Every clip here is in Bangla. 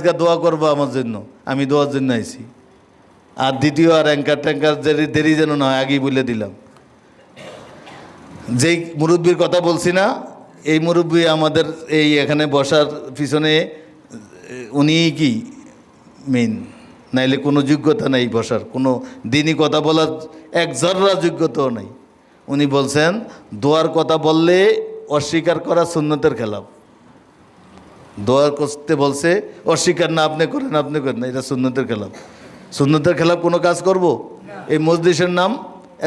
আজকে দোয়া করব আমার জন্য। আমি দোয়ার জন্য আইছি। আর দ্বিতীয় আর অ্যাঙ্কার ট্যাঙ্কার দেরি দেরি যেন না আগেই বলে দিলাম। যেই মুরব্বীর কথা বলছি না, এই মুরব্বী আমাদের এই এখানে বসার পিছনে, উনি কি মেন নাইলে কোনো যোগ্যতা নেই বসার, কোনো দিনই কথা বলার এক জররা যোগ্যতাও নেই। উনি বলছেন, দোয়ার কথা বললে অস্বীকার করা সুন্নতের খেলাফ। দোয়া করতে বলছে অস্বীকার না আপনি করেন আপনি করেন না, এটা সুন্নতের খেলাফ সুন্নতের খেলাফ কোনো কাজ করব? এই মসজিদের নাম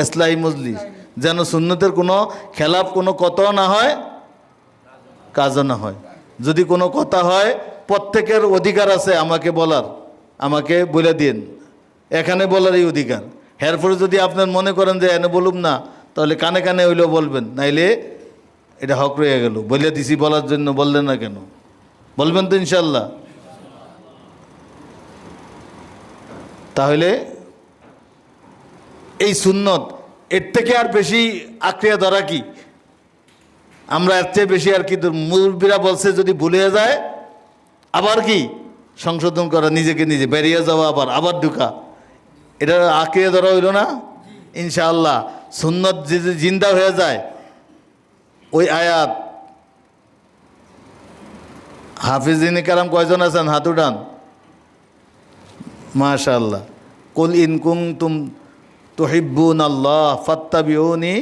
এসলাই মজলিস। যেন সুন্নতের কোনো খেলাফ কোনো কথাও না হয় কাজও না হয়। যদি কোনো কথা হয় প্রত্যেকের অধিকার আছে আমাকে বলার আমাকে বলে দিন এখানে বলার এই অধিকার। এরপরে যদি আপনার মনে করেন যে এনে বলুম না তাহলে কানে কানে হইলেও বলবেন নাইলে এটা হক রয়ে গেল। বলে দিছি বলার জন্য বললেন না কেন? বলবেন তো ইনশাল্লাহ তাহলে এই সুন্নত, এর থেকে আর বেশি আক্রিয়া ধরা কি? আমরা এর চেয়ে বেশি আর কি মুরব্বীরা বলছে যদি ভুলে যায়, আবার কি? সংশোধন করা, নিজেকে নিজে বেরিয়ে যাওয়া আবার আবার ঢুকা। এটা আঁকড়িয়ে ধরা হইল না? ইনশাআল্লাহ। সুন্নত যদি জিন্দা হয়ে যায়, ওই আয়াত হাফিজিন কারাম কয়জন আছেন? হাত উঠান। মাশাআল্লাহ। কুল ইনকুম তুম তুহিব্বুন আল্লাহ ফাত্তাবিউনি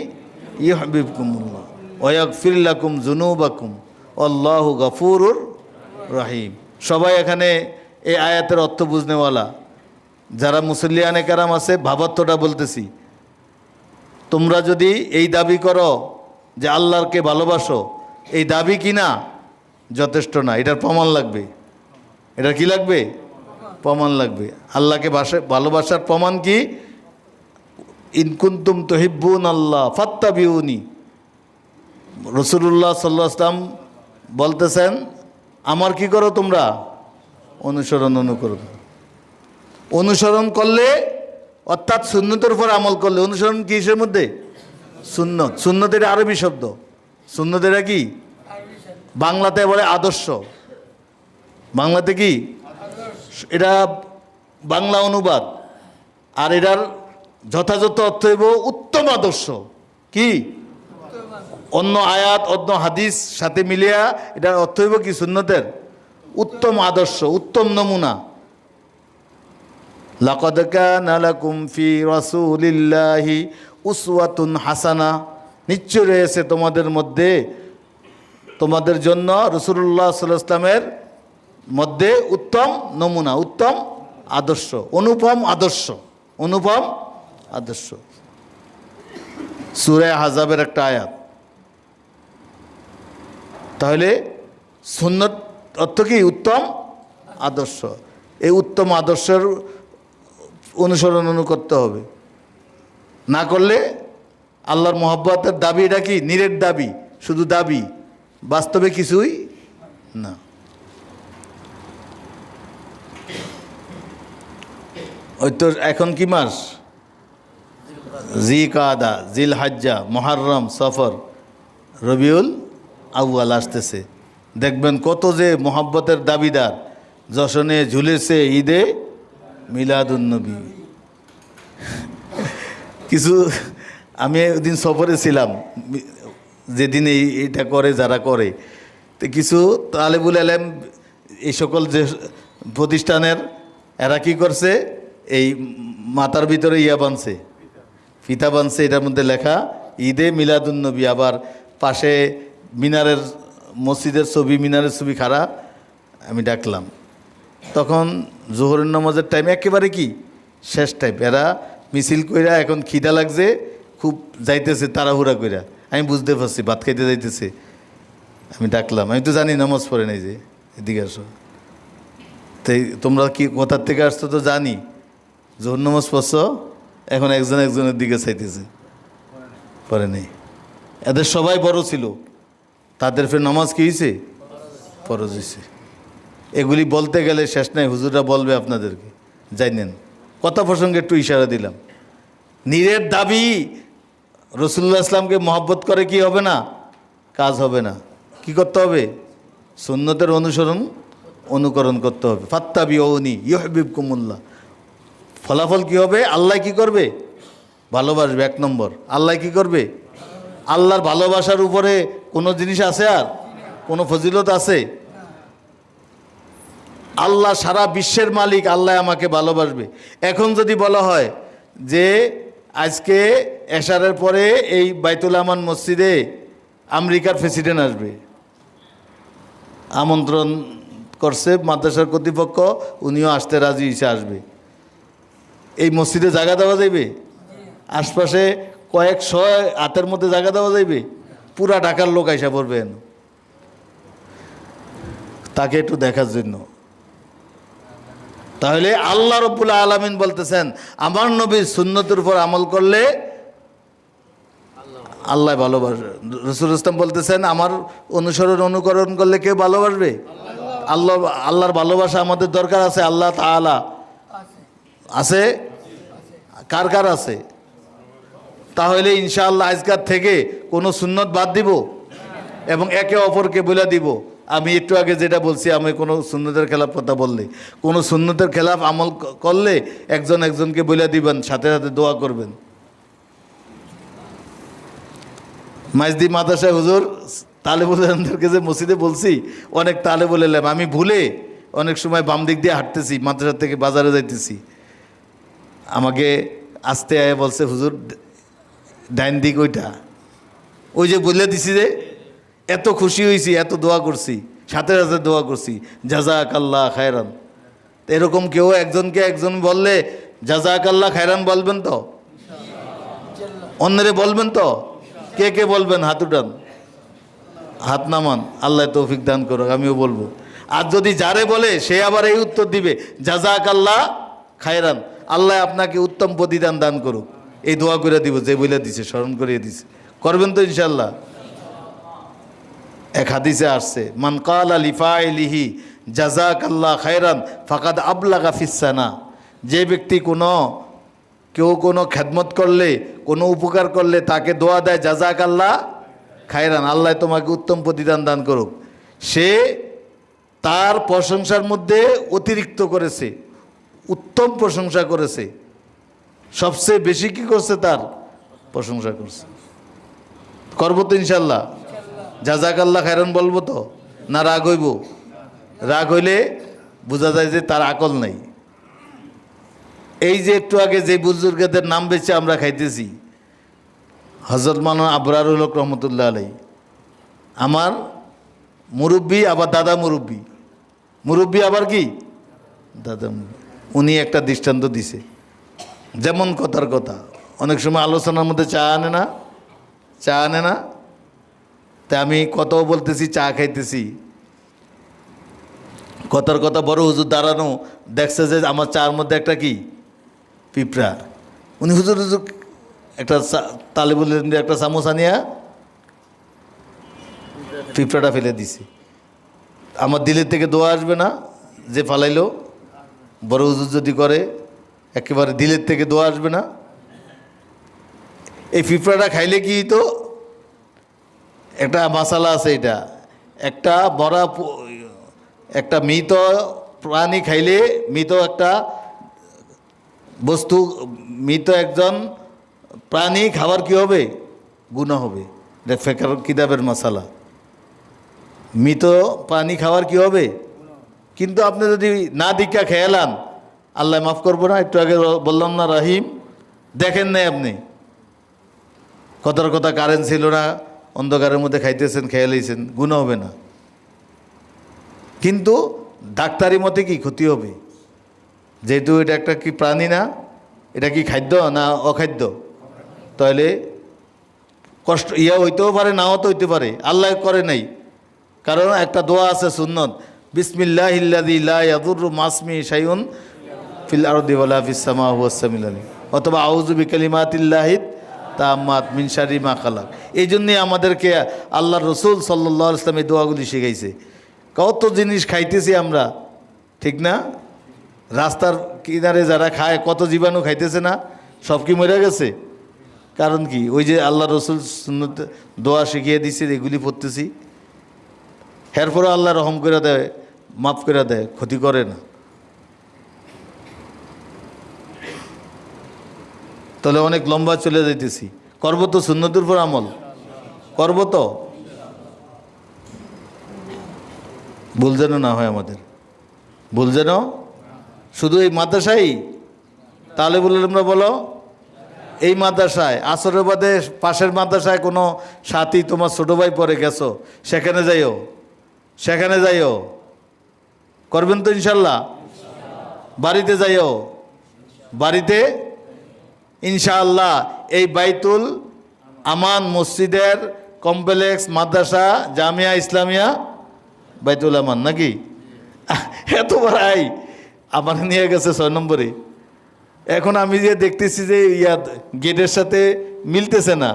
ইউহিব্বুকুমুল্লাহ ওয়াগফির লাকুম যুনুবাকুম। আল্লাহু গফুরুর রহিম। সবাই এখানে এই আয়াতের অর্থ বুঝনেওয়ালা। যারা মুসল্লিয়ানে কারাম আছে ভাবার্থটা বলতেছি। তোমরা যদি এই দাবি করো যে আল্লাহকে ভালোবাসো, এই দাবি কি না? যথেষ্ট না, এটার প্রমাণ লাগবে। এটা কি লাগবে? প্রমাণ লাগবে। আল্লাহকে বাসে ভালোবাসার প্রমাণ কি? ইনকুন্তুম তহিব্বুন আল্লাহ ফাত্তাবিউনি। রসুল্লাহ সাল্লাহ আসলাম বলতেছেন, আমার কি করো তোমরা? অনুসরণ, অনুকরণ। অনুসরণ করলে, অর্থাৎ সুন্নতের উপর আমল করলে, অনুসরণ কিসের মধ্যে? সুন্নত। সুন্নতের আরবি শব্দ। সুন্নতেরা কি? বাংলাতে বলে আদর্শ। বাংলাতে কি? এটা বাংলা অনুবাদ। আর এটার যথাযথ অর্থ হইব উত্তম আদর্শ। কি? অন্য আয়াত, অন্য হাদিস সাথে মিলিয়া এটার অর্থ হইব কি সুন্নতের? উত্তম আদর্শ, উত্তম নমুনা। লাকাদ কানা উসওয়াতুন হাসানা। নিশ্চয় রয়েছে তোমাদের মধ্যে তোমাদের জন্য রসুল্লাহ সাল্লামের মধ্যে উত্তম নমুনা, উত্তম আদর্শ, অনুপম আদর্শ অনুপম আদর্শ। সুরে হাজাবের একটা আয়াত। তাহলে সুন্নত অর্থ কি? উত্তম আদর্শ। এই উত্তম আদর্শের অনুসরণ অনু করতে হবে। না করলে আল্লাহর মোহাব্বতের দাবি এটা কি? নিরের দাবি, শুধু দাবি। বাস্তবে কিছুই না। ওই তো এখন কি মাস? জি কাদা জিল হাজ্জা মহারম সফর, রবিউল আউয়াল আসতেছে। দেখবেন কত যে মোহাব্বতের দাবিদার, যশনে ঝুলেছে ঈদে মিলাদুন্নবী কিছু, আমি ওদিন সফরে ছিলাম যেদিন এই এটা করে, যারা করে। তো কিছু তালেবুল আলেম, এই সকল যে প্রতিষ্ঠানের, এরা কি করছে? এই মাতার ভিতরে ইয়া বানছে। ফিতা বানছে, এটার মধ্যে লেখা, ঈদে মিলাদুন্নবী। আবার পাশে মিনারের, মসজিদের ছবি, মিনারের ছবি খাড়া, আমি ডাকলাম। তখন জোহরের নামাজের টাইম একেবারে কি? শেষ টাইম এরা মিছিল কইরা এখন খিদা লাগছে, খুব যাইতেছে তাড়াহুড়া কইরা। আমি বুঝতে পারছি, ভাত খাইতে যাইতেছে। আমি ডাকলাম, আমি তো জানি নামাজ পড়ে নাই যে, এদিকে আসো। তাই তোমরা কি কোথার থেকে আসছো তো জানি। জোহর নামাজ পড়ছ, এখন একজন একজনের দিকে চাইতেছে। পরে নেই। এদের সবাই বড় ছিল। তাদের ফের নামাজ কি হয়েছে ফরজ হয়েছে এগুলি বলতে গেলে শেষ নাই, হুজুররা বলবে আপনাদেরকে। জানেন কথা প্রসঙ্গে একটু ইশারা দিলাম। নীরের দাবি রসুল্লাহ ইসলামকে মহব্বত করে কি হবে না? কাজ হবে না। কি করতে হবে? সুন্নতের অনুসরণ, অনুকরণ করতে হবে। ফাত্তা বিউনি ইহবিব কুমুল্লাহ ফলাফল কি হবে? আল্লাহ কি করবে? ভালোবাসবে, এক নম্বর। আল্লাহ কি করবে? আল্লাহর ভালোবাসার উপরে কোনো জিনিস আছে আর? কোনো ফজিলত আছে? আল্লাহ সারা বিশ্বের মালিক, আল্লাহ আমাকে ভালোবাসবে। এখন যদি বলা হয় যে আজকে এশারের পরে এই বাইতুল আমান মসজিদে আমেরিকার প্রেসিডেন্ট আসবে। আমন্ত্রণ করছে মাদ্রাসার কর্তৃপক্ষ, উনিও আসতে রাজি হিসে আসবে। এই মসজিদে জায়গা দেওয়া যাইবে? আশপাশে কয়েকশো হাতের মধ্যে জায়গা দেওয়া যাইবে? পুরা ঢাকার লোক আইসা পড়বেন। তাকে একটু দেখার জন্য। তাহলে আল্লাহ রব্বুল আলমিন বলতেছেন, আমার নবীর সুন্নতের উপর আমল করলে আল্লাহ ভালোবাসবে। রসুল ইসলাম বলতেছেন, আমার অনুসরণ, অনুকরণ করলে কেউ ভালোবাসবে? আল্লাহ, আল্লাহর ভালোবাসা আমাদের দরকার আছে, আল্লাহ তাআলা। আছে? কার কার আছে? তাহলে ইনশাআল্লাহ আজকার থেকে কোনো সুন্নত বাদ দিব এবং একে অপরকে বলে দিব। আমি একটু আগে যেটা বলছি, আমি কোনো সুন্নতের খেলাফ কথা বললে। কোনো সুন্নতের খেলাফ আমল করলে একজন একজনকে বলে দিবেন, সাথে সাথে দোয়া করবেন। মাইজদি মাদ্রাসায় হুজুর তালেবুলকে যে মসজিদে বলছি, অনেক তালে বলে এলাম। আমি ভুলে অনেক সময় বাম দিক দিয়ে হাঁটতেছি মাদ্রাসা থেকে বাজারে যাইতেছি। আমাকে আসতে আয় বলছে, হুজুর, ডাইন দিক ওইটা। ওই যে বলে দিছি যে এত খুশি হয়েছি এত দোয়া করছি, সাথে সাথে দোয়া করছি জাজাক আল্লাহ খায়রান। এরকম কেউ একজনকে একজন বললে জাজাক আল্লাহ খায়রান বলবেন তো? অন্যরে বলবেন তো? কে কে বলবেন? হাত উঠান। হাত নামান। আল্লাহ তৌফিক দান করুক, আমিও বলব। আর যদি যারে বলে, সে আবার এই উত্তর দিবে জাজাক আল্লাহ খায়রান। আল্লাহ আপনাকে উত্তম প্রতিদান দান করুক। এই দোয়া করে দিব, যে বলে দিছে, স্মরণ করিয়ে দিছে। করবেন তো ইনশাল্লাহ এক হাদিসে আসছে, মান কাল আলিফা লিহি জাজাক আল্লাহ খায়রান ফাকাদ আবলাগা ফিসানা যে ব্যক্তি কোনো, কেউ কোনো খেদমত করলে, কোনো উপকার করলে তাকে দোয়া দেয় জাজাক আল্লাহ খায়রান, আল্লাহ তোমাকে উত্তম প্রতিদান দান করুক। সে তার প্রশংসার মধ্যে অতিরিক্ত করেছে, উত্তম প্রশংসা করেছে। সবচেয়ে বেশি কি করছে তার? প্রশংসা করছে। করব তো ইনশাল্লাহ জাজাক আল্লাহ খায়রান বলব তো? না রাগ হইব? রাগ হইলে বোঝা যায় যে তার আকল নাই। এই যে একটু আগে যে বুজুর্গদের নাম বেছে আমরা খাইতেছি হজরত মান আবরারুল হক রহমতুল্লাহ আলাই আমার মুরব্বী আবার দাদা মুরব্বী। মুরব্বী আবার কি? দাদা উনি একটা দৃষ্টান্ত দিছে। যেমন কথার কথা। অনেক সময় আলোচনার মধ্যে চা আনে না? চা আনে না? তা আমি কত বলতেছি, চা খাইতেছি। কথার কথা বড় হুজুর দাঁড়ানো, দেখছে যে আমার চার মধ্যে একটা কি? পিঁপড়া। উনি হুজুর হুজুর, একটা তালে বললেন একটা চামচ আনিয়া পিঁপড়াটা ফেলে দিছে। আমার দিলের থেকে দোয়া আসবে না, যে ফালাইলো। বড় হুজুর যদি করে, একেবারে দিলের থেকে দোয়া আসবে না। এই পিঁপড়াটা খাইলে কি তো একটা মশালা আছে এটা। একটা বড়া একটা মৃত প্রাণী খাইলে মৃত একটা বস্তু, মৃত একজন প্রাণী খাবার কি হবে? গুণা হবে। এটা ফেকার কিতাবের মশালা মৃত প্রাণী খাবার কি হবে? কিন্তু আপনি যদি না দীক্ষা খেয়ালান আল্লাহ মাফ করব না, একটু আগে বললাম না রাহিম, দেখেন নাই আপনি। কথার কথা কারেন্ট ছিল না। অন্ধকারের মধ্যে খাইতেছেন, খেয়ে লইছেন গুণ হবে না। কিন্তু ডাক্তারি মতে কি ক্ষতি হবে? যেহেতু এটা একটা কি প্রাণী না, এটা কি খাদ্য না অখাদ্য? তাহলে কষ্ট, ইয়া হইতেও পারে, নাও তো হইতে পারে। আল্লাহ করে নাই। কারণ একটা দোয়া আছে সুন্নত, বিসমিল্লাহ ইয়াদুর মাসমি শাইউন ফিল আরদি ওয়ালা ফিস সামা হুয়াস সামিল আলী অথবা আউযু বিকালিমাতিল্লাহিদ তাম্মাত মিন শারি মা খালাক এই জন্যে আমাদেরকে আল্লাহ রসুল সাল্লাহ ইসলাম এই দোয়াগুলি শিখাইছে। কত জিনিস খাইতেছি আমরা, ঠিক না? রাস্তার কিনারে যারা খায়, কত জীবাণু খাইতেছে না? সব কি মরে গেছে? কারণ কি? ওই যে আল্লাহ রসুল দোয়া শিখিয়ে দিছে, এগুলি পড়তেছি। এরপরে আল্লাহ রহম করে দেয়, মাফ করে দেয়, ক্ষতি করে না। তাহলে অনেক লম্বা চলে যাইতেছি। করব তো সুন্নতির উপর আমল। করব তো? ভুল যেন না হয় আমাদের। ভুল যেন? শুধু এই মাদ্রাসাই? তাহলে বললে আমরা বলো, এই মাদ্রাসায়, আসরের বাদে পাশের মাদ্রাসায় কোনো সাথী তোমার ছোটো ভাই পরে গেছো? সেখানে যাইও। সেখানে যাইও। করবেন তো ইনশাল্লাহ? বাড়িতে যাইও। বাড়িতে ইনশাআল্লাহ এই বাইতুল আমান মসজিদের কমপ্লেক্স, মাদ্রাসা, জামিয়া ইসলামিয়া, বাইতুল আমান, নাকি? এত আই। আমার নিয়ে গেছে ছয় নম্বরে। এখন আমি যে দেখতেছি যে ইয়া গেটের সাথে মিলতেছে না।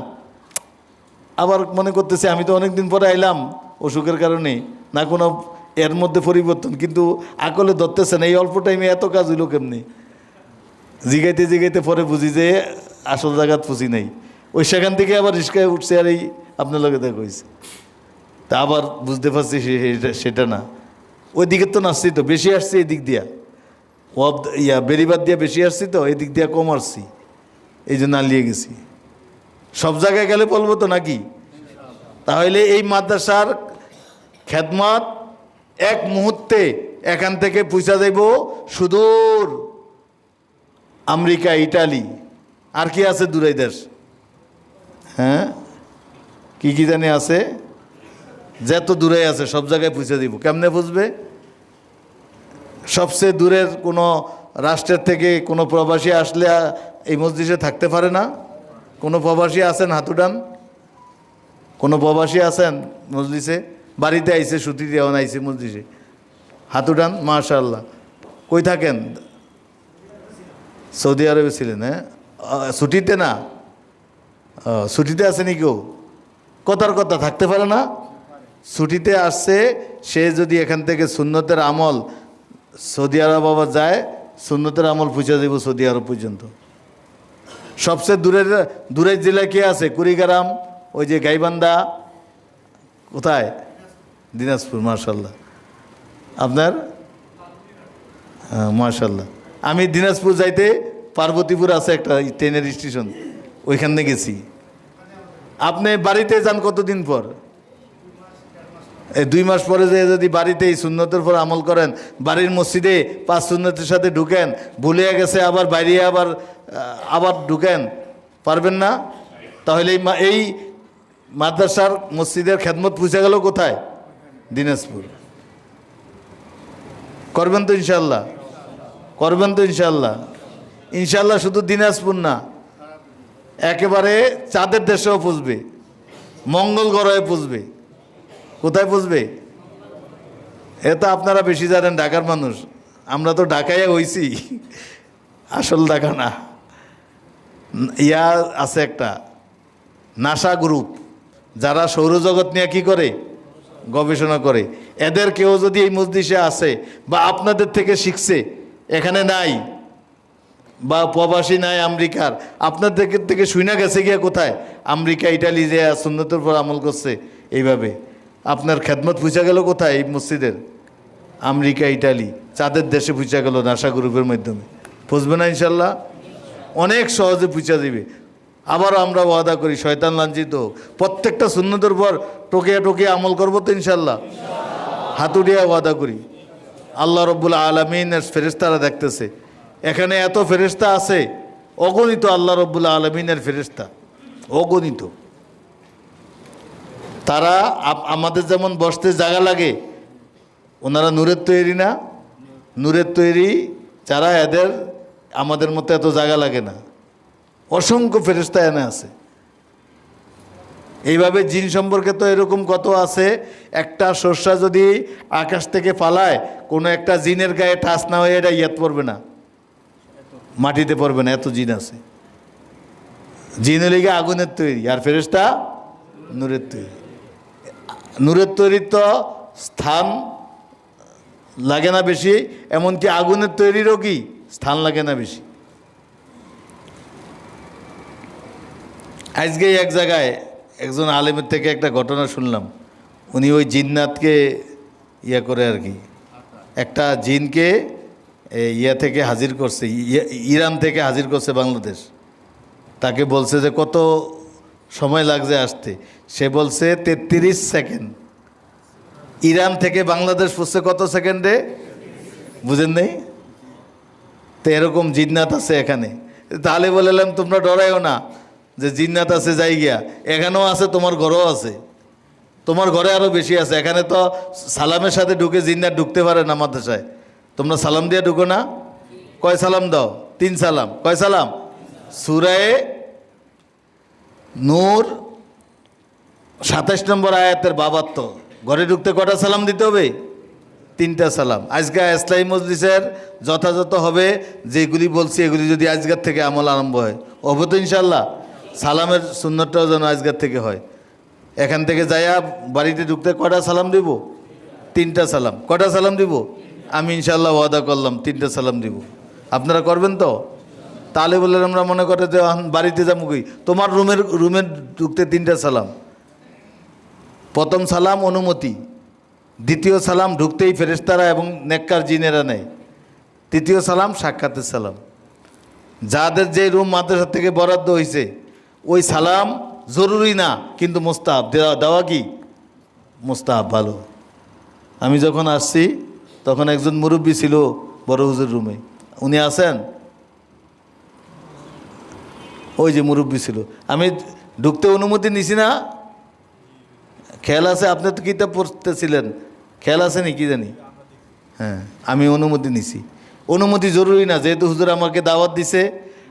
আবার মনে করতেছি আমি তো অনেক দিন পরে আইলাম অসুখের কারণে। না কোনো এর মধ্যে পরিবর্তন, কিন্তু আকলে ধরতেছে না। এই অল্প টাইমে এত কাজ হইল কেমনি? জিগাইতে জিগাইতে পরে বুঝি যে আসল জায়গাত পুষি নাই। ওই সেখান থেকে আবার রিস্কায় উঠছে আর এই আপনার লগে দেখা হয়েছে তা আবার বুঝতে পারছি সেটা- না। ওই দিকে তো নাচছি তো, বেশি আসছি এই দিক দিয়া। ওয়াব ইয়া বেরিবাদ দিয়া বেশি আসছি তো এই দিক দিয়া কম আসছি। এই জন্য আলিয়ে গেছি। সব জায়গায় গেলে বলব তো নাকি? তাহলে এই মাদ্রাসার খেদমত এক মুহূর্তে এখান থেকে পয়সা দেব সুদূর। আমেরিকা, ইটালি, আর কি আছে দূরে দেশ? হ্যাঁ? কি কি জানি আছে? যত দূরে আছে, সব জায়গায় পৌঁছে দিব। কেমনে বুঝবে? সবচেয়ে দূরের কোনো রাষ্ট্রের থেকে কোনো প্রবাসী আসলে এই মসজিদে থাকতে পারে না? কোনো প্রবাসী আছেন হাতুডান কোনো প্রবাসী আছেন মসজিদে? বাড়িতে আইসে ছুটি দেওয়া আইসে মসজিদে। হাতুডান মাশাল্লাহ কই থাকেন? সৌদি আরবে ছিলেন হ্যাঁ? ছুটিতে না? ছুটিতে আছে নি কেউ? কথার কথা থাকতে পারে না? ছুটিতে আসছে সে যদি এখান থেকে সুন্নতের আমল সৌদি আরব আবার যায় সুন্নতের আমল পৌঁছে দেব সৌদি আরব পর্যন্ত। সবচেয়ে দূরের দূরের জেলায় কে আছে? কুড়িগ্রাম ওই যে গাইবান্ধা কোথায়? দিনাজপুর মার্শাল্লাহ আপনার? হ্যাঁ, মার্শাল্লাহ আমি দিনাজপুর যাইতে পার্বতীপুর আছে একটা ট্রেনের স্টেশন, ওইখানে গেছি। আপনি বাড়িতে যান কতদিন পর? এই দুই মাস পরে যে যদি বাড়িতে এই সুন্নতের পর আমল করেন, বাড়ির মসজিদে পাঁচ সুন্নতের সাথে ঢুকেন ভুলে গেছে আবার বাইরে আবার আবার ঢুকেন, পারবেন না? তাহলে এই মাদ্রাসার মসজিদের খেদমত পুষে গেল কোথায়? দিনাজপুর। করবেন তো ইনশাল্লাহ করবেন তো ইনশাল্লাহ ইনশাল্লাহ শুধু দিনাজপুর না, একেবারে চাঁদের দেশেও পুষবে মঙ্গল গ্রহে পুষবে কোথায় পুষবে এ তো আপনারা বেশি জানেন, ঢাকার মানুষ। আমরা তো ঢাকায় হইছি, আসল ঢাকা না। ইয়া আছে একটা, নাসা গ্রুপ, যারা সৌরজগৎ নিয়ে কি করে? গবেষণা করে। এদের কেউ যদি এই মসজিদে আসে বা আপনাদের থেকে শিখছে, এখানে নাই বা প্রবাসী নাই আমেরিকার। আপনাদের থেকে শুইনা গেছে গিয়া কোথায়? আমেরিকা, ইটালি যে সুন্নতের পর আমল করছে, এইভাবে। আপনার খেদমত পুষা গেল কোথায় এই মসজিদের? আমেরিকা, ইটালি, চাঁদের দেশে পুষা গেল নাসা গ্রুপের মাধ্যমে। বুঝবে না ইনশাল্লাহ? অনেক সহজে পুষা দিবে। আবারও আমরা ওয়াদা করি, শয়তান লাঞ্ছিত হোক। প্রত্যেকটা সুন্নতের পর টোকিয়া টোকিয়া আমল করব তো ইনশাল্লাহ। হাতুড়িয়া ওয়াদা করি। আল্লাহ রব্বুল আলমিনের ফেরেস্তারা দেখতেছে। এখানে এত ফেরেস্তা আছে। অগণিত আল্লাহ রব্বুল আলমিনের ফেরেস্তা অগণিত। তারা আমাদের যেমন বসতে জায়গা লাগে, ওনারা নূরের তৈরি না। নূরের তৈরি যারা এদের আমাদের মতো এত জায়গা লাগে না। অসংখ্য ফেরেস্তা এনে আছে। এইভাবে জিন সম্পর্কে তো এরকম কত আছে, একটা শস্যা যদি আকাশ থেকে ফালায়, কোনো একটা জিনের গায়ে ঠাস না হয়ে এটা ইয়াত পড়বে না। মাটিতে পড়বে না, এত জিন আছে। জিন লিগে আগুনের তৈরি, আর ফেরেস্তা নূরের তৈরি। নূরের তৈরির তো স্থান লাগে না বেশি, এমনকি আগুনের তৈরিরও কি স্থান লাগে না বেশি। আজকে এক জায়গায় একজন আলেমের থেকে একটা ঘটনা শুনলাম। উনি ওই জিন্নাতকে ইয়ে করে আর কি। একটা জিনকে ইয়া থেকে হাজির করছে, ইয়া- ইরান থেকে হাজির করছে বাংলাদেশ। তাকে বলছে যে, কত সময় লাগছে আসতে? সে বলছে, তেত্রিশ সেকেন্ড। ইরান থেকে বাংলাদেশ পড়ছে কত সেকেন্ডে? বুঝেন নেই? তো এরকম জিন্নাত আছে এখানে। তাহলে বললাম তোমরা ডরাইও না, যে জিন্নাত আছে যাই গিয়া এখানেও আছে, তোমার ঘরেও আছে। তোমার ঘরে আরও বেশি আছে। এখানে তো সালামের সাথে ঢুকে জিন্নাত ঢুকতে পারে না মাদ্রাসায়। তোমরা সালাম দিয়ে ঢুকো না? কয় সালাম দাও? তিন সালাম। কয় সালাম? সুরায়ে নূর, সাতাশ নম্বর আয়াতের বাবার তো ঘরে ঢুকতে কটা সালাম দিতে হবে? তিনটা সালাম। আজকে ইসলাই মজলিসের যথাযথ হবে, যেগুলি বলছি এগুলি যদি আজকের থেকে আমল আরম্ভ হয়। হবে তো ইনশাল্লাহ সালামের সুন্নতটাও যেন আজকের থেকে হয়। এখান থেকে যাইয়া বাড়িতে ঢুকতে কটা সালাম দিব? তিনটা সালাম। কটা সালাম দিব? আমি ইনশাল্লাহ ওয়াদা করলাম, তিনটা সালাম দিব। আপনারা করবেন তো? তাহলে বললেন আমরা মনে করে যে বাড়িতে যাব কি তোমার রুমের রুমের ঢুকতে তিনটা সালাম। প্রথম সালাম অনুমতি, দ্বিতীয় সালাম ঢুকতেই ফেরেশতারা এবং নেককার জিনেরা নেয়। তৃতীয় সালাম সাক্ষাতের সালাম। যাদের যে রুম মাদ্রাসা থেকে বরাদ্দ হয়েছে ওই সালাম জরুরি না, কিন্তু মোস্তাহাব। দেওয়া দেওয়া কি? মোস্তাহাব ভালো। আমি যখন আসছি তখন একজন মুরব্বী ছিল বড় হুজুর রুমে। উনি আছেন? ওই যে মুরব্বী ছিল। আমি ঢুকতে অনুমতি নিছি না। খেয়াল আছে? আপনি তো কিতাব পড়তেছিলেন। খেয়াল আছে নি? কি জানি? হ্যাঁ আমি অনুমতি নিছি। অনুমতি জরুরি না, যেহেতু হুজুর আমাকে দাওয়াত দিছে।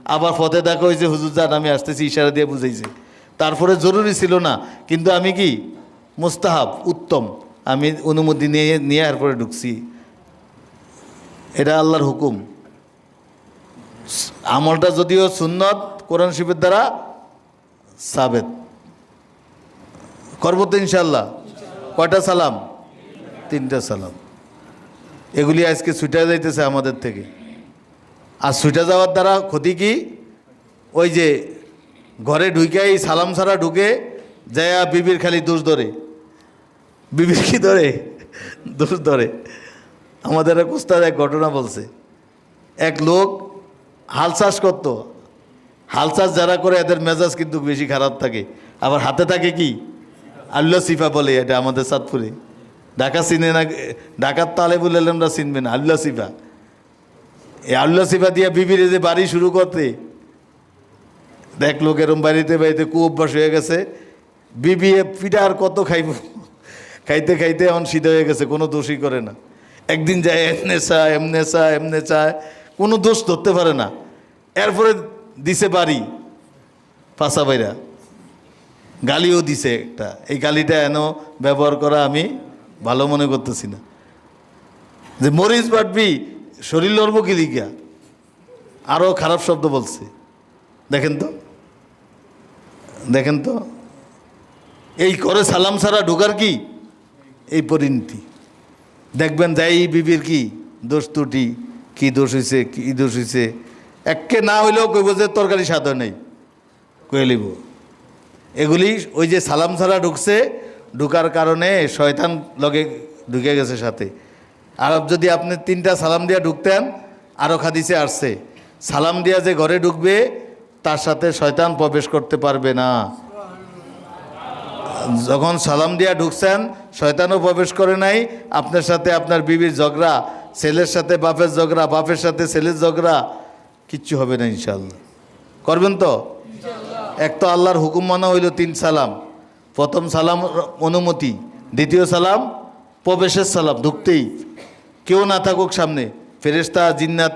আবার ফতে দেখা হয়েছে, হুজুর যান, আমি আসতেছি। ইশারা দিয়ে বুঝাইছে। তারপরে জরুরি ছিল না, কিন্তু আমি কি? মুস্তাহাব, উত্তম। আমি অনুমতি নিয়ে নিয়ে এরপরে ঢুকছি। এটা আল্লাহর হুকুম। আমলটা যদিও সুন্নত, কোরআন শিবের দ্বারা সাবেত। করব তো ইনশাল্লাহ কয়টা সালাম? তিনটা সালাম। এগুলি আজকে ছুটে যাইতেছে আমাদের থেকে। আর ছুটে যাওয়ার দ্বারা ক্ষতি কি? ওই যে ঘরে ঢুকে এই সালাম ছাড়া ঢুকে যায়া বিবির খালি দোষ ধরে। বিবির কি ধরে? দোষ ধরে। আমাদের এক উস্তাদ এক ঘটনা বলছে। এক লোক হাল চাষ করতো। হাল চাষ যারা করে এদের মেজাজ কিন্তু বেশি খারাপ থাকে। আবার হাতে থাকে কি? আল্লাহ সিফা বলে এটা আমাদের সাতপুরে ঢাকা চিনে না, ঢাকার তালে বলে আমরা চিনবে না, আল্লাহ সিফা। এই আল্লাহ সিফা দিয়া বিবিরে যে বাড়ি শুরু করতে, দেখ লোক এরম বাড়িতে বাড়িতে কু অভ্যাস হয়ে গেছে। বিবিএ পিঠা আর কত খাইব? খাইতে খাইতে এখন সিধা হয়ে গেছে, কোনো দোষই করে না। একদিন যায়, এমনে চায় এমনে চায় এমনে চায়। কোনো দোষ ধরতে পারে না। এরপরে দিছে বাড়ি পাশা বাইরা। গালিও দিছে একটা। এই গালিটা এন ব্যবহার করা আমি ভালো মনে করতেছি না। যে মরিচ বাটবি, শরীর লড়বো কি দিকা আরও খারাপ শব্দ বলছে। দেখেন তো। দেখেন তো। এই করে সালাম সারা ঢোকার কি? এই পরিণতি। দেখবেন যাই বিবির কি দোষ ত্রুটি, কী দোষ হয়েছে কি দোষ হয়েছে একে না হইলেও কইব যে তরকারি স্বাদ নেই। কয়ে লিব এগুলি ওই যে সালাম ছাড়া ঢুকছে, ঢুকার কারণে শয়তান লগে ঢুকে গেছে সাথে। আর যদি আপনি তিনটা সালাম দিয়া ঢুকতেন আরও খাদিসে আসছে। সালাম দিয়া যে ঘরে ঢুকবে, তার সাথে শয়তান প্রবেশ করতে পারবে না। যখন সালাম দিয়া ঢুকছেন শয়তানও প্রবেশ করে নাই আপনার সাথে আপনার বিবির ঝগড়া ছেলের সাথে বাপের ঝগড়া বাপের সাথে ছেলের ঝগড়া কিচ্ছু হবে না ইনশাল্লাহ করবেন তো? এক তো আল্লাহর হুকুম মানা হইল তিন সালাম। প্রথম সালাম অনুমতি দ্বিতীয় সালাম প্রবেশের সালাম ঢুকতেই। কেউ না থাকুক সামনে ফেরেস্তা জিন্নাত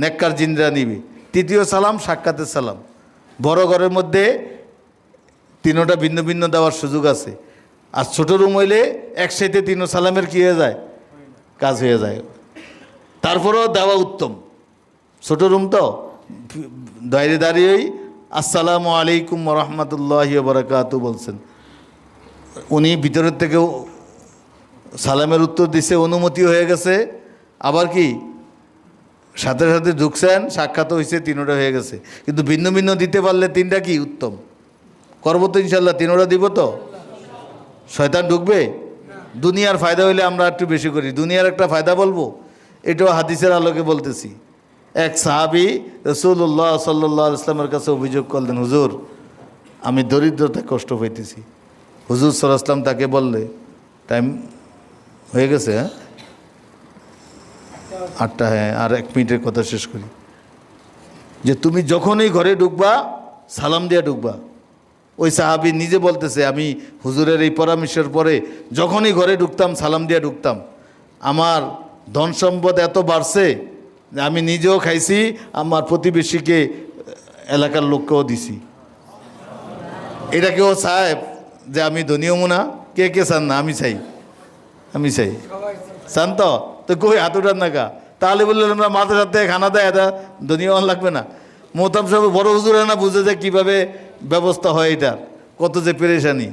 নেককার জিনরা নিবে। তৃতীয় সালাম সাক্ষাতের সালাম। বড় ঘরের মধ্যে তিনোটা ভিন্ন ভিন্ন দেওয়ার সুযোগ আছে। আর ছোট রুম হইলে একসাথে তিন সালামের কি হয়ে যায়? কাজ হয়ে যায়। তারপরেও দেওয়া উত্তম। ছোট রুম তো? দাঁড়িয়ে দাঁড়িয়েই আসসালামু আলাইকুম রহমতুল্লাহ বারাকাতু বলছেন। উনি ভিতরের থেকেও সালামের উত্তর দিছে, অনুমতি হয়ে গেছে। আবার কি? সাথে সাথে ঢুকছেন, সাক্ষাৎ হয়েছে তিনোটা হয়ে গেছে। কিন্তু ভিন্ন ভিন্ন দিতে পারলে তিনটা কি উত্তম? করব তো ইনশাল্লাহ তিনোটা দিব তো? শয়তান ঢুকবে? দুনিয়ার ফায়দা হইলে আমরা একটু বেশি করি। দুনিয়ার একটা ফায়দা বলব? এটাও হাদিসের আলোকে বলতেছি। এক সাহাবি রসুল্লাহ সাল্লাহ ইসলামের কাছে অভিযোগ করলেন, হুজুর, আমি দরিদ্রতায় কষ্ট পাইতেছি। হুজুর সাল্লাম তাকে বললে, টাইম হয়ে গেছে হ্যাঁ? আটটা হ্যাঁ আর এক মিনিটের কথা শেষ করি। যে তুমি যখনই ঘরে ঢুকবা, সালাম দিয়া ঢুকবা। ওই সাহাবি নিজে বলতেছে, আমি হুজুরের এই পরামর্শের পরে যখনই ঘরে ঢুকতাম, সালাম দিয়া ঢুকতাম। আমার ধন সম্পদ এত বাড়ছে, আমি নিজেও খাইছি, আমার প্রতিবেশীকে এলাকার লোককেও দিছি। এটা কেউ সাহেব যে আমি ধনীয় মুনা কে কে চান না? আমি চাই। আমি চাই। চান তো? তো কই হাত উঠান না কা তাহলে বললেন, আমরা মাথার সাথে খানা দেয় এটা ধনীয়মান লাগবে না। মোতাম সাহেব বড় হুজুরে না, বুঝে যে কীভাবে ব্যবস্থা হয় এটার কত যে পেরেশানি।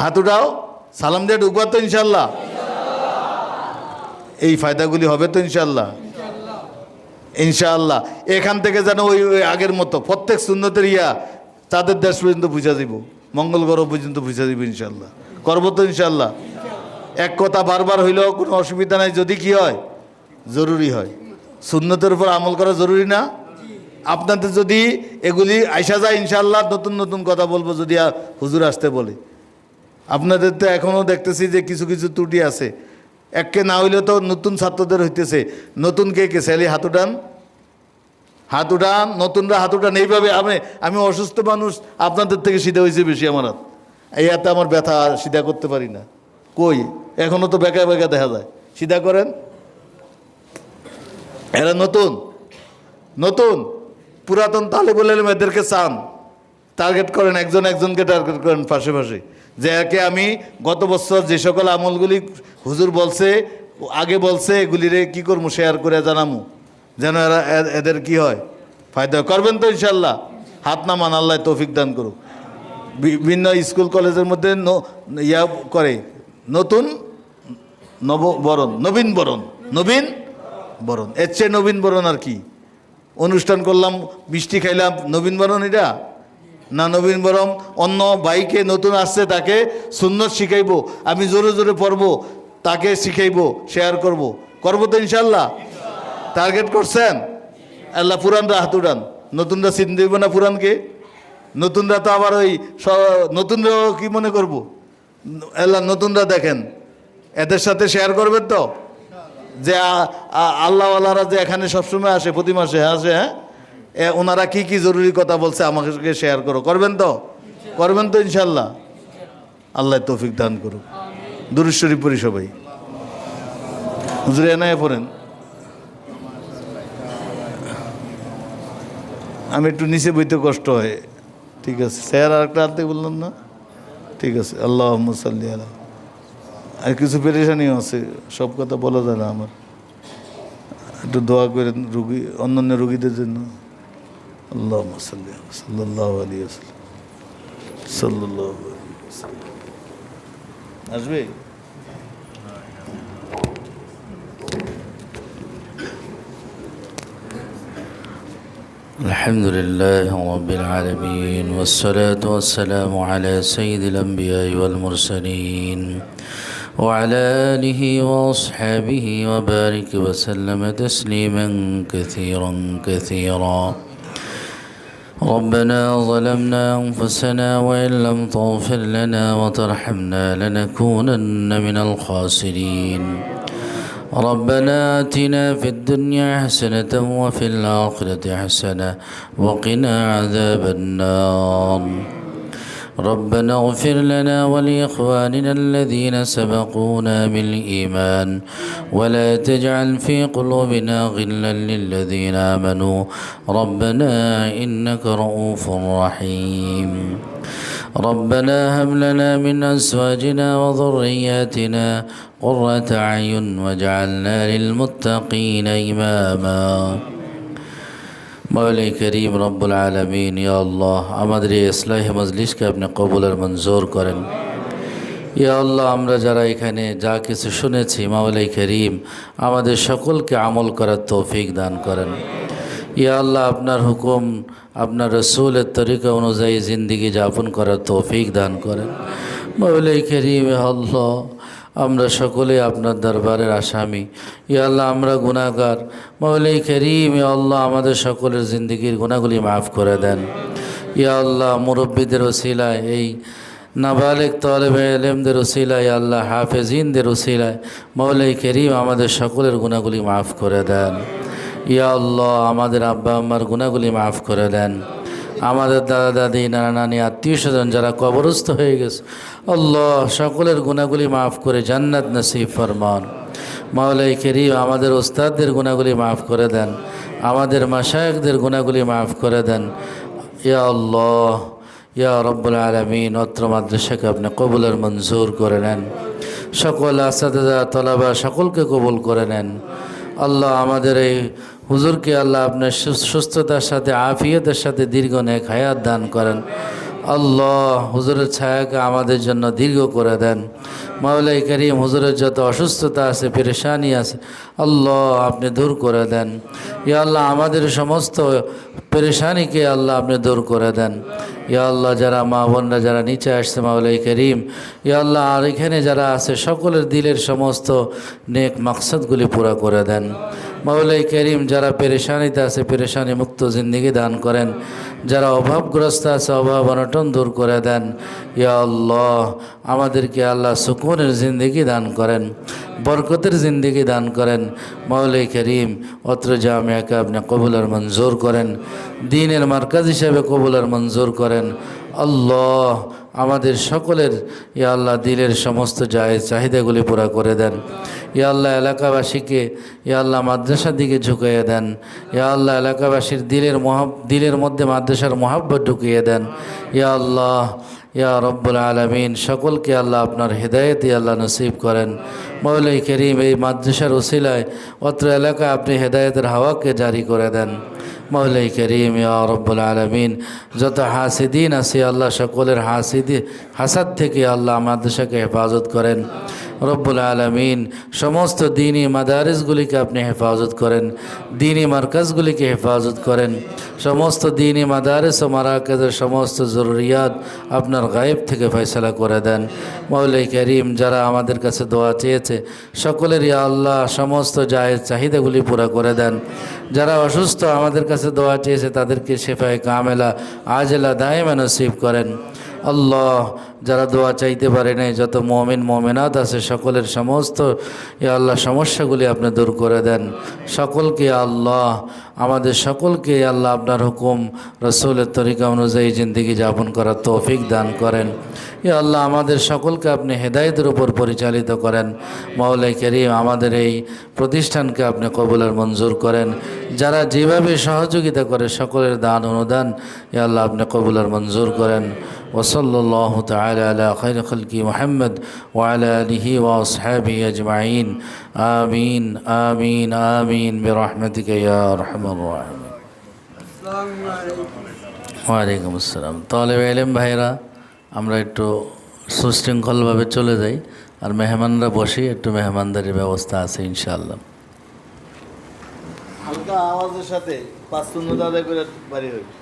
হাত উঠাও, সালাম দিয়ে ঢুকবার তো ইনশাল্লাহ। এই ফায়দাগুলি হবে তো ইনশাল্লাহ। ইনশাআল্লাহ এখান থেকে যেন ওই ওই আগের মতো, প্রত্যেক সুন্নতের ইয়া তাদের দেশ পর্যন্ত বুঝা দিব। মঙ্গল গ্রহ পর্যন্ত বুঝা দিব ইনশাল্লাহ। করব তো ইনশাল্লাহ। এক কথা বারবার হইলেও কোনো অসুবিধা নাই, যদি কি হয়, জরুরি হয়। সুন্নতের উপর আমল করা জরুরি না। আপনাদের যদি এগুলি আইসা যায় ইনশাল্লাহ নতুন নতুন কথা বলব যদি হুজুর আসতে বলে। আপনাদের তো এখনও দেখতেছি যে কিছু কিছু ত্রুটি আছে। এককে না হইলে তো নতুন ছাত্রদের হইতেছে। নতুন কে কে? স্যালি হাত উঠান। হাত উঠান, নতুনরা হাত উঠান। এইভাবে আমি আমি অসুস্থ মানুষ, আপনাদের থেকে সিধা হয়েছে বেশি আমার হাত। এই হাতে আমার ব্যথা, সিধা করতে পারি না। কই? এখনও তো বেকা বেকা দেখা যায়। সিধা করেন। এরা নতুন। নতুন। পুরাতন তাহলে বলে এদেরকে চান। টার্গেট করেন, একজন একজনকে টার্গেট করেন পাশে পাশে যে একে আমি গত বছর যে সকল আমলগুলি হুজুর বলছে, আগে বলছে, এগুলিরে কি করব শেয়ার করে জানামু যেন এরা এদের কি হয়? ফায়দা করবেন তো ইনশাল্লাহ হাত না মান, আল্লাহ তৌফিক দান করুক। বিভিন্ন স্কুল, কলেজের মধ্যে ইয়া করে। নতুন নব বরণ, নবীন বরণ নবীন বরণ। এর চেয়ে নবীন বরণ আর কি। অনুষ্ঠান করলাম, মিষ্টি খাইলাম। নবীন বরণ এটা? না, নবীন বরণ? অন্য বাইকে নতুন আসছে তাকে সুন্দর শিখাইবো, আমি জোরে জোরে পড়ব, তাকে শিখাইবো শেয়ার করব। করব তো ইনশাল্লাহ টার্গেট করছেন? আল্লাহ পুরানরা হাত উড়ান নতুনরা চিন দিব না পুরানকে? নতুনরা তো আবার ওই নতুনরাও কি মনে করব? আল্লাহ নতুনরা দেখেন। এদের সাথে শেয়ার করবেন তো? যে আল্লাহওয়ালারা যে এখানে সবসময় আসে, প্রতি মাসে আসে হ্যাঁ? ওনারা কি কি জরুরি কথা বলছে আমাকে শেয়ার করো। করবেন তো? করবেন তো ইনশাল্লাহ। আল্লাহ তৌফিক দান করুক। দুরুশ্বরী পরি সবাই। হুজুরে এনায় পড়েন। আমি একটু নিচে বইতে কষ্ট হয়। ঠিক আছে। স্যার আর একটা আনতে বললাম না? ঠিক আছে। আল্লাহ সাল্লি আল্লাহ আর কিছু পেরেশানিও আছে সব কথা বলা যায় না আমার একটু দোয়া করেন রুগী অন্যান্য রুগীদের জন্য আল্লাহ সাল্লি সাল্লাহ আলী সাল্লাহ আসবে الحمد لله رب العالمين والصلاة والسلام على سيد الأنبياء والمرسلين وعلى آله وأصحابه وبارك وسلم تسليما كثيرا كثيرا. ربنا ظلمنا أنفسنا وإن لم تغفر لنا وترحمنا لنكونن من الخاسرين. ربنا آتنا في الدنيا حسنة وفي الآخرة حسنة وقنا عذاب النار. ربنا اغفر لنا ولإخواننا الذين سبقونا بالإيمان ولا تجعل في قلوبنا غلا للذين آمنوا ربنا إنك رؤوف رحيم ربنا هب لنا من أزواجنا وذرياتنا قرة أعين واجعلنا للمتقين إماما মৌলাই করিম রব্বুল আলমিন, ইয়া আল্লাহ, আমাদের এই ইসলাহি মজলিসকে আপনি কবুলের মঞ্জুর করেন। ইয়া আল্লাহ, আমরা যারা এখানে যা কিছু শুনেছি মাওলাই করিম, আমাদের সকলকে আমল করার তৌফিক দান করেন। ইয়া আল্লাহ, আপনার হুকুম, আপনার রসুলের তরিকা অনুযায়ী জিন্দিগি যাপন করার তৌফিক দান করেন। মাওলাই করিম আল্লাহ আমরা সকলে আপনার দরবারের আসামি। ইয়া আল্লাহ, আমরা গুণাগার মৌলাই করিম, ইয়া আল্লাহ, আমাদের সকলের জিন্দগির গুণাগুলি মাফ করে দেন। ইয়া আল্লাহ, মুরব্বীদের ওসিলায়, এই নাবালেক তলেবে এলেমদের ওসিলায় আল্লাহ, হাফেজিনদের ওসিলায় মৌলাই করিম, আমাদের সকলের গুণাগুলি মাফ করে দেন। ইয়া আল্লাহ, আমাদের আব্বা আম্মার গুণাগুলি মাফ করে দেন। আমাদের দাদা দাদি, নানা নানি, আত্মীয় স্বজন যারা কবরস্থ হয়ে গেছে আল্লাহ, সকলের গুণাগুলি মাফ করে জান্নাত নসিব ফরমান। মাওলাই করিম, আমাদের ওস্তাদদের গুণাগুলি মাফ করে দেন। আমাদের মাসায়কদের গুণাগুলি মাফ করে দেন। ইয়া আল্লাহ, ইয়া রব্বুল আলমিন, অত্র মাদ্রাসাকে আপনি কবুলের মঞ্জুর করে নেন। সকল আসাদা তলাবা সকলকে কবুল করে নেন। আল্লাহ আমাদের এই হুজুরকে আল্লাহ আপনার সুস- সুস্থতার সাথে, আফিয়তের সাথে দীর্ঘ নেক হায়াত দান করেন। আল্লাহ হুজুরের ছায়াকে আমাদের জন্য দীর্ঘ করে দেন। মাওলাই করিম হুজুরের যত অসুস্থতা আছে, পেরেশানি আছে, আল্লাহ আপনি দূর করে দেন। ইয়া আল্লাহ আমাদের সমস্ত পেরেশানিকে আল্লাহ আপনি দূর করে দেন। ইয়া আল্লাহ যারা মা বোনরা যারা নিচে আসছে মাওলাই করিম, ইয়া আল্লাহ আর এখানে যারা আছে, সকলের দিলের সমস্ত নেক মাকসাদগুলি পুরা করে দেন। মাওলাই করিম যারা পেরেশানিতে আছে, পেরেশানি মুক্ত জিন্দিগি দান করেন। যারা অভাবগ্রস্ত আছে, অভাব অনটন দূর করে দেন। ইয়া আমাদেরকে আল্লাহ সুকুনের জিন্দিগি দান করেন, বরকতের জিন্দিগি দান করেন। মাওলাই করিম, অত্র জামিয়াকে আপনি কবুলের মঞ্জুর করেন। দিনের মার্কাজ হিসাবে কবুলের মঞ্জুর করেন। আল্লাহ আমাদের সকলের, ইয়া আল্লাহ, দিলের সমস্ত যায় চাহিদাগুলি পুরা করে দেন। ইয়া আল্লাহ, এলাকাবাসীকে, ইয়া আল্লাহ, মাদ্রাসার দিকে ঝুঁকিয়ে দেন। ইয়া আল্লাহ, এলাকাবাসীর দিলের মহাব দিলের মধ্যে মাদ্রাসার মহাব্বত ঢুকিয়ে দেন। ইয়া আল্লাহ, ইয়া রব্বুল আলমিন, সকলকে আল্লাহ আপনার হেদায়েত আল্লাহ নসিব করেন। মৌলাই করিম, এই মাদ্রাসার ওসিলায় অত্র এলাকায় আপনি হেদায়েতের হাওয়াকে জারি করে দেন। মৌলাই করিম রব্বুল আলমিন। যত হাসিদিন আছে, আল্লাহ সকলের হাসিদি হাসাদ থেকে আল্লাহ মাদ্রাসাকে হেফাজত করেন। রব্বুল আলমিন সমস্ত দিনী মাদারিসগুলিকে আপনি হেফাজত করেন, দিনী মার্কাজগুলিকে হেফাজত করেন, সমস্ত দিনী মাদারিস ও মারাকাজের সমস্ত জরুরিয়াত আপনার গায়েব থেকে ফয়সলা করে দেন। মৌলাই করিম, যারা আমাদের কাছে দোয়া চেয়েছে সকলের ইয়া আল্লাহ সমস্ত জায়েজ চাহিদাগুলি পুরা করে দেন। যারা অসুস্থ আমাদের কাছে দোয়া চেয়েছে, তাদেরকে শেফায় কামেলা, আজেলা, দায়মা নসিব করেন। আল্লাহ, যারা দোয়া চাইতে পারে নাই, যত মমিন, মমিনাত আছে, সকলের সমস্ত, ইয়া আল্লাহ, সমস্যাগুলি আপনি দূর করে দেন। সকলকে আল্লাহ, আমাদের সকলকে আল্লাহ, আপনার হুকুম, রসুলের তরিকা অনুযায়ী জিন্দিগি যাপন করার তৌফিক দান করেন। ইয়া আল্লাহ, আমাদের সকলকে আপনি হেদায়তের উপর পরিচালিত করেন। মাওলাই করিম, আমাদের এই প্রতিষ্ঠানকে আপনি কবুলের মঞ্জুর করেন। যারা যেভাবে সহযোগিতা করে, সকলের দান অনুদান, ইয়া আল্লাহ, আপনি কবুলের মঞ্জুর করেন। وصلى الله تعالى على خير خلق محمد وعلى آله وأصحابه أجمعين آمين آمين آمين برحمتك يا أرحم الراحمين ওয়ালাইকুম আসসালাম তালেব এলেম ভাইরা আমরা একটু সুশৃঙ্খলভাবে চলে যাই আর মেহমানরা বসি একটু মেহমানদারির ব্যবস্থা আছে ইনশাআল্লাহ হালকা আওয়াজের সাথে পাঁচ শূন্য দাদা করে বাড়ি হইবে